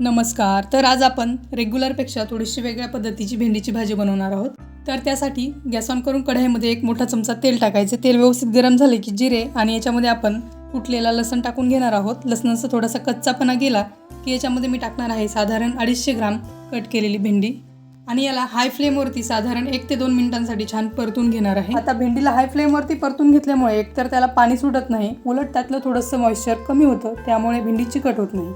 नमस्कार. तर आज आपण रेग्युलरपेक्षा थोडीशी वेगळ्या पद्धतीची भेंडीची भाजी बनवणार आहोत. तर त्यासाठी गॅस ऑन करून कढईमध्ये एक मोठा चमचा तेल टाकायचे. तेल व्यवस्थित गरम झाले की जिरे आणि याच्यामध्ये आपण कुटलेला लसण टाकून घेणार आहोत. लसणाचा थोडासा कच्चापणा गेला की याच्यामध्ये मी टाकणार आहे साधारण अडीचशे ग्राम कट केलेली भेंडी. आणि याला हाय फ्लेमवरती साधारण एक ते दोन मिनिटांसाठी छान परतून घेणार आहे. आता भेंडीला हाय फ्लेमवरती परतून घेतल्यामुळे एकतर त्याला पाणी सुटत नाही. उलट त्यातलं थोडंसं मॉइश्चर कमी होतं. त्यामुळे भेंडी चिकट होत नाही.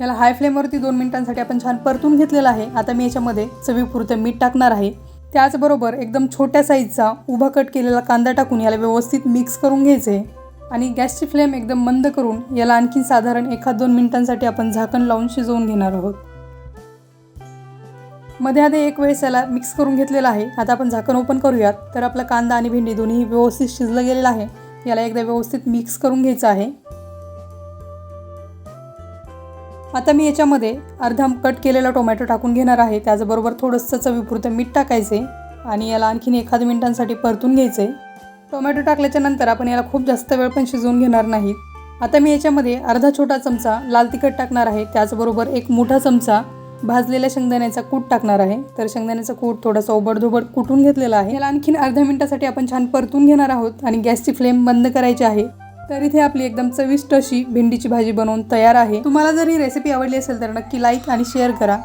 याला हाय फ्लेमवरती दोन मिनिटांसाठी आपण छान परतून घेतलेलं आहे. आता मी याच्यामध्ये चवीपुरतं मीठ टाकणार आहे. त्याचबरोबर एकदम छोट्या साईजचा उभा कट केलेला कांदा टाकून याला व्यवस्थित मिक्स करून घ्यायचे. आहे आणि गॅसची फ्लेम एकदम मंद करून याला आणखी साधारण एखाद दोन मिनिटांसाठी आपण झाकण लावून शिजवून घेणार आहोत. मध्ये आधी एक वेळेस याला मिक्स करून घेतलेला आहे. आता आपण झाकण ओपन करूयात. तर आपला कांदा आणि भेंडी दोन्ही व्यवस्थित शिजलं गेलेलं आहे. याला एकदा व्यवस्थित मिक्स करून घ्यायचं आहे. आता मी याच्यामध्ये अर्धा कट केलेला टोमॅटो टाकून घेणार आहे. त्याचबरोबर थोडंसं चवीपुरतं मीठ टाकायचे आणि याला आणखीन एखाद मिनिटांसाठी परतून घ्यायचे टोमॅटो टाकल्याच्या नंतर आपण याला खूप जास्त वेळ पण शिजवून घेणार नाहीत आता मी याच्यामध्ये अर्धा छोटा चमचा लाल तिखट टाकणार आहे. त्याचबरोबर एक मोठा चमचा भाजलेल्या शेंगदाण्याचा कूट टाकणार आहे. तर शेंगदाण्याचा कूट थोडासा ओबडधोबड कुटून घेतलेला आहे. याला आणखीन अर्ध्या मिनिटासाठी आपण छान परतून घेणार आहोत आणि गॅसची फ्लेम बंद करायची आहे. तर इथे आपली एकदम चविष्ट अशी भेंडीची भाजी बनवून तयार आहे. तुम्हाला जर ही रेसिपी आवडली असेल तर नक्की लाईक आणि शेअर करा.